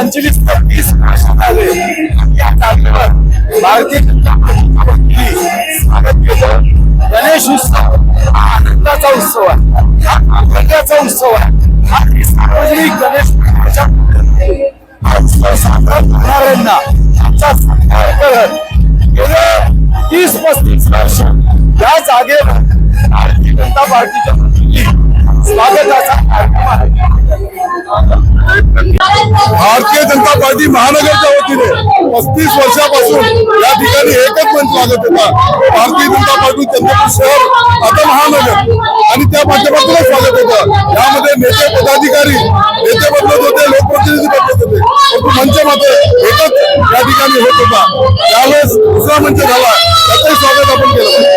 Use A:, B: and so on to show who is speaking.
A: पंचवीस ते तीस वर्ष झाले या जागेवर भारतीय जनता पार्टी स्वागत केलं. गणेश उत्सव हा आनंदाचा उत्सव आहे. हा आनंदाचा उत्सव आहे. हा सार्वजनिक गणेश हा उत्सव साजरा करणाऱ्यांना सत्कार करत तीस पस्तीस वर्ष. या जागेवर भारतीय जनता पार्टीच्या
B: भारतीय जनता पार्टी महानगरच्या वतीने पस्तीस वर्षापासून या ठिकाणी एकच मंच लागत होता. भारतीय जनता पार्टी चंद्रपूर शहर आता महानगर. आणि त्या माध्यमातूनच स्वागत होतं. यामध्ये नेते पदाधिकारी नेते बदलत होते लोकप्रतिनिधी बदलत होते. परंतु मंच मात्र एकच या ठिकाणी होत होता. त्यावेळेस दुसरा मंच झाला. त्याचंही स्वागत आपण केलं.